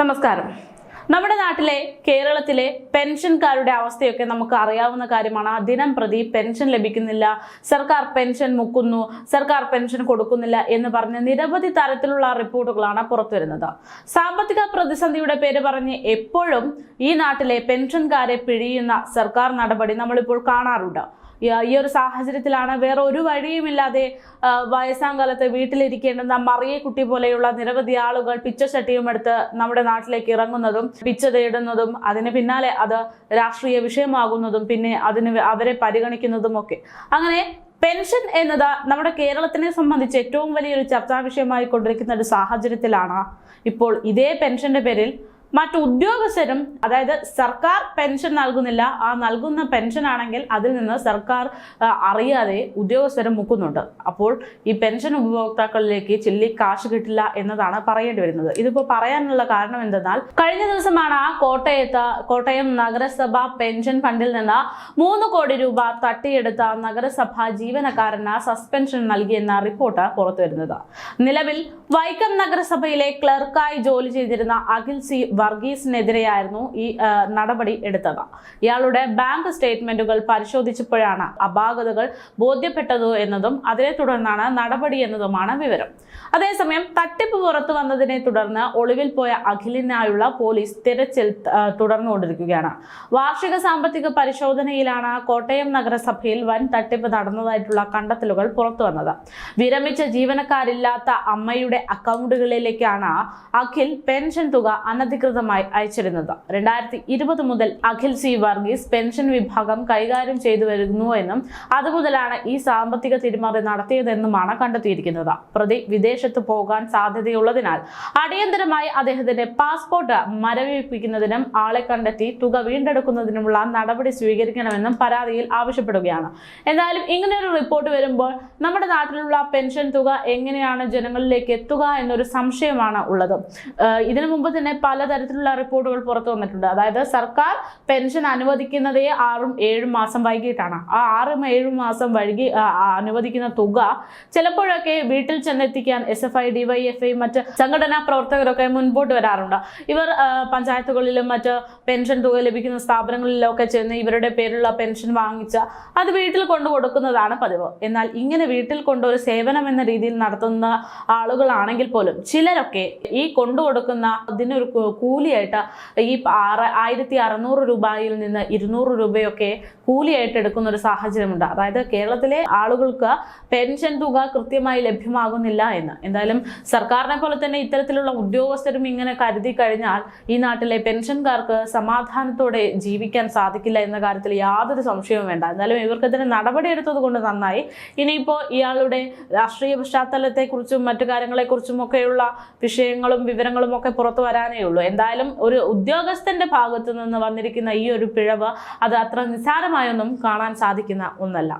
നമസ്കാരം. നമ്മുടെ നാട്ടിലെ കേരളത്തിലെ പെൻഷൻകാരുടെ അവസ്ഥയൊക്കെ നമുക്ക് അറിയാവുന്ന കാര്യമാണ്. ദിനം പ്രതി പെൻഷൻ ലഭിക്കുന്നില്ല സർക്കാർ പെൻഷൻ മുക്കുന്നു സർക്കാർ പെൻഷൻ കൊടുക്കുന്നില്ല എന്ന് പറഞ്ഞ് നിരവധി തരത്തിലുള്ള റിപ്പോർട്ടുകളാണ് പുറത്തുവരുന്നത്. സാമ്പത്തിക പ്രതിസന്ധിയുടെ പേര് പറഞ്ഞ് എപ്പോഴും ഈ നാട്ടിലെ പെൻഷൻകാരെ പിഴിയുന്ന സർക്കാർ നടപടി നമ്മളിപ്പോൾ കാണാറുണ്ട്. ഈ ഒരു സാഹചര്യത്തിലാണ് വേറെ ഒരു വഴിയുമില്ലാതെ വയസ്സാം കാലത്ത് വീട്ടിലിരിക്കേണ്ടുന്ന മറിയെ കുട്ടി പോലെയുള്ള നിരവധി ആളുകൾ പിച്ചച്ചട്ടിയും എടുത്ത് നമ്മുടെ നാട്ടിലേക്ക് ഇറങ്ങുന്നതും പിച്ച തേടുന്നതും അതിന് പിന്നാലെ അത് രാഷ്ട്രീയ വിഷയമാകുന്നതും പിന്നെ അതിന് അവരെ പരിഗണിക്കുന്നതും ഒക്കെ അങ്ങനെ പെൻഷൻ എന്നത് നമ്മുടെ കേരളത്തിനെ സംബന്ധിച്ച് ഏറ്റവും വലിയൊരു ചർച്ചാ വിഷയമായി കൊണ്ടിരിക്കുന്ന ഒരു സാഹചര്യത്തിലാണ്. ഇപ്പോൾ ഇതേ പെൻഷന്റെ പേരിൽ മറ്റു ഉദ്യോഗസ്ഥരും അതായത് സർക്കാർ പെൻഷൻ നൽകുന്നില്ല ആ നൽകുന്ന പെൻഷൻ ആണെങ്കിൽ അതിൽ നിന്ന് സർക്കാർ അറിയാതെ ഉദ്യോഗസ്ഥരും മുക്കുന്നുണ്ട്. അപ്പോൾ ഈ പെൻഷൻ ഉപഭോക്താക്കളിലേക്ക് ചില്ലി കാശ് കിട്ടില്ല എന്നതാണ് പറയേണ്ടി വരുന്നത്. ഇതിപ്പോൾ പറയാനുള്ള കാരണം എന്തെന്നാൽ കഴിഞ്ഞ ദിവസമാണ് ആ കോട്ടയത്ത് കോട്ടയം നഗരസഭ പെൻഷൻ ഫണ്ടിൽ നിന്ന് മൂന്ന് കോടി രൂപ തട്ടിയെടുത്ത നഗരസഭ ജീവനക്കാരന് സസ്പെൻഷൻ നൽകിയെന്ന റിപ്പോർട്ട് പുറത്തുവരുന്നത്. നിലവിൽ വൈക്കം നഗരസഭയിലെ ക്ലർക്കായി ജോലി ചെയ്തിരുന്ന അഖിൽ സി വർഗീസിനെതിരെയായിരുന്നു ഈ നടപടി എടുത്തത്. ഇയാളുടെ ബാങ്ക് സ്റ്റേറ്റ്മെന്റുകൾ പരിശോധിച്ചപ്പോഴാണ് അപാകതകൾ ബോധ്യപ്പെട്ടത് എന്നതും അതിനെ തുടർന്നാണ് നടപടി എന്നതുമാണ് വിവരം. അതേസമയം തട്ടിപ്പ് പുറത്തു വന്നതിനെ തുടർന്ന് ഒളിവിൽ പോയ അഖിലിനായുള്ള പോലീസ് തിരച്ചിൽ തുടർന്നുകൊണ്ടിരിക്കുകയാണ്. വാർഷിക സാമ്പത്തിക പരിശോധനയിലാണ് കോട്ടയം നഗരസഭയിൽ വൻ തട്ടിപ്പ് നടന്നതായിട്ടുള്ള കണ്ടെത്തലുകൾ പുറത്തു വന്നത്. വിരമിച്ച ജീവനക്കാരില്ലാത്ത അമ്മയുടെ അക്കൗണ്ടുകളിലേക്കാണ് അഖിൽ പെൻഷൻ തുക അനധികൃതമായി അയച്ചിരുന്നത്. രണ്ടായിരത്തി ഇരുപത് മുതൽ അഖിൽ സി വർഗീസ് പെൻഷൻ വിഭാഗം കൈകാര്യം ചെയ്തു വരുന്നുവെന്നും അതുമുതലാണ് ഈ സാമ്പത്തിക തിരിമറി നടത്തിയതെന്നുമാണ് കണ്ടെത്തിയിരിക്കുന്നത്. പ്രതി വിദേശത്ത് പോകാൻ സാധ്യതയുള്ളതിനാൽ അടിയന്തരമായി അദ്ദേഹത്തിന്റെ പാസ്പോർട്ട് മരവിപ്പിക്കുന്നതിനും ആളെ കണ്ടെത്തി തുക വീണ്ടെടുക്കുന്നതിനുമുള്ള നടപടി സ്വീകരിക്കണമെന്നും പരാതിയിൽ ആവശ്യപ്പെടുകയാണ്. എന്തായാലും ഇങ്ങനെയൊരു റിപ്പോർട്ട് വരുമ്പോൾ നമ്മുടെ നാട്ടിലുള്ള പെൻഷൻ തുക എങ്ങനെയാണ് ജനങ്ങളിലേക്ക് എത്തുക എന്നൊരു സംശയമാണ് ഉള്ളത്. ഇതിനു മുമ്പ് തന്നെ പലതരത്തിലുള്ള റിപ്പോർട്ടുകൾ പുറത്തു വന്നിട്ടുണ്ട്. അതായത് സർക്കാർ പെൻഷൻ അനുവദിക്കുന്നതേ ആറും ഏഴും മാസം വൈകിട്ടാണ് ആ ആറും ഏഴും മാസം വൈകി അനുവദിക്കുന്ന തുക ചിലപ്പോഴൊക്കെ വീട്ടിൽ ചെന്നെത്തിക്കാൻ S F I DYF I മറ്റ് സംഘടനാ പ്രവർത്തകരൊക്കെ മുൻപോട്ട് വരാറുണ്ട്. ഇവർ പഞ്ചായത്തുകളിലും മറ്റ് പെൻഷൻ തുക ലഭിക്കുന്ന സ്ഥാപനങ്ങളിലും ഒക്കെ ചെന്ന് ഇവരുടെ പേരിലുള്ള പെൻഷൻ വാങ്ങിച്ച അത് വീട്ടിൽ കൊണ്ടു കൊടുക്കുന്നതാണ് പതിവ്. എന്നാൽ ഇങ്ങനെ വീട്ടിൽ കൊണ്ട് ഒരു സേവനം എന്ന രീതിയിൽ നടത്തുന്ന ആളുകളാണെങ്കിൽ പോലും ചിലരൊക്കെ ഈ കൊണ്ടു കൊടുക്കുന്ന അതിനൊരു കൂലിയായിട്ട് ഈ ആറ് ആയിരത്തി അറുന്നൂറ് രൂപയിൽ നിന്ന് ഇരുന്നൂറ് രൂപയൊക്കെ കൂലിയായിട്ട് എടുക്കുന്ന ഒരു സാഹചര്യമുണ്ട്. അതായത് കേരളത്തിലെ ആളുകൾക്ക് പെൻഷൻ തുക കൃത്യമായി ലഭ്യമാകുന്നില്ല എന്ന്. എന്തായാലും സർക്കാരിനെ പോലെ തന്നെ ഇത്തരത്തിലുള്ള ഉദ്യോഗസ്ഥരും ഇങ്ങനെ കരുതി കഴിഞ്ഞാൽ ഈ നാട്ടിലെ പെൻഷൻകാർക്ക് സമാധാനത്തോടെ ജീവിക്കാൻ സാധിക്കില്ല എന്ന കാര്യത്തിൽ യാതൊരു സംശയവും വേണ്ട. എന്തായാലും ഇവർക്കെതിരെ നടപടിയെടുത്തത് കൊണ്ട് നന്നായി. ഇനിയിപ്പോൾ ഇയാളുടെ രാഷ്ട്രീയ പശ്ചാത്തലത്തെക്കുറിച്ചും മറ്റു കാര്യങ്ങളെക്കുറിച്ചും ഒക്കെയുള്ള വിഷയങ്ങളും വിവരങ്ങളും ഒക്കെ പുറത്തു വരാനേ ഉള്ളൂ. എന്തായാലും ഒരു ഉദ്യോഗസ്ഥന്റെ ഭാഗത്തു നിന്ന് വന്നിരിക്കുന്ന ഈ ഒരു പിഴവ് അത് അത്ര നിസ്സാരമായൊന്നും കാണാൻ സാധിക്കുന്ന ഒന്നല്ല.